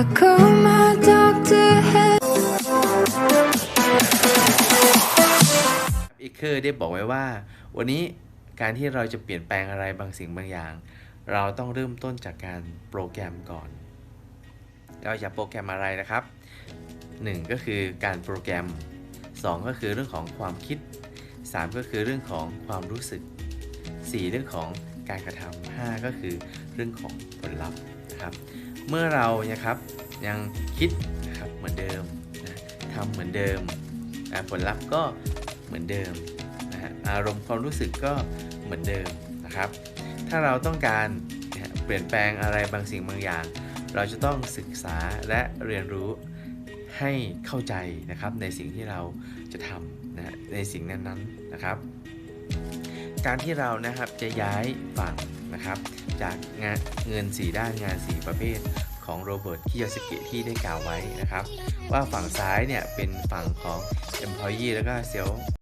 I call my doctor. Hey. อีกคือได้บอกไว้ว่า วันนี้การที่เราจะเปลี่ยนแปลงอะไรบางสิ่งบางอย่าง เราต้องเริ่มต้นจากการโปรแกรมก่อน เราจะโปรแกรมอะไรนะครับ 1 ก็คือการโปรแกรม 2 ก็คือเรื่องของความคิด 3 ก็คือเรื่องของความรู้สึก 4 เรื่องของการกระทำ5ก็คือเรื่องของผลลัพธ์นะครับ เมื่อเรานะครับยังคิดนะครับเหมือนเดิมนะทำเหมือนเดิมนะผลลัพธ์ก็เหมือนเดิมนะอารมณ์ความรู้สึกก็เหมือนเดิมนะครับ ถ้าเราต้องการนะเปลี่ยนแปลงอะไรบางสิ่งบางอย่าง เราจะต้องศึกษาและเรียนรู้ให้เข้าใจนะครับในสิ่งที่เราจะทำนะฮะในสิ่งนั้นๆนะครับ การที่เรานะครับจะย้ายฝั่ง นะครับ จากงานเงิน 4 ด้านงาน 4 ประเภทของโรเบิร์ตคิยาสกิที่ได้กล่าวไว้นะครับ ว่าฝั่งซ้ายเนี่ยเป็นฝั่งของ employee แล้วก็ sales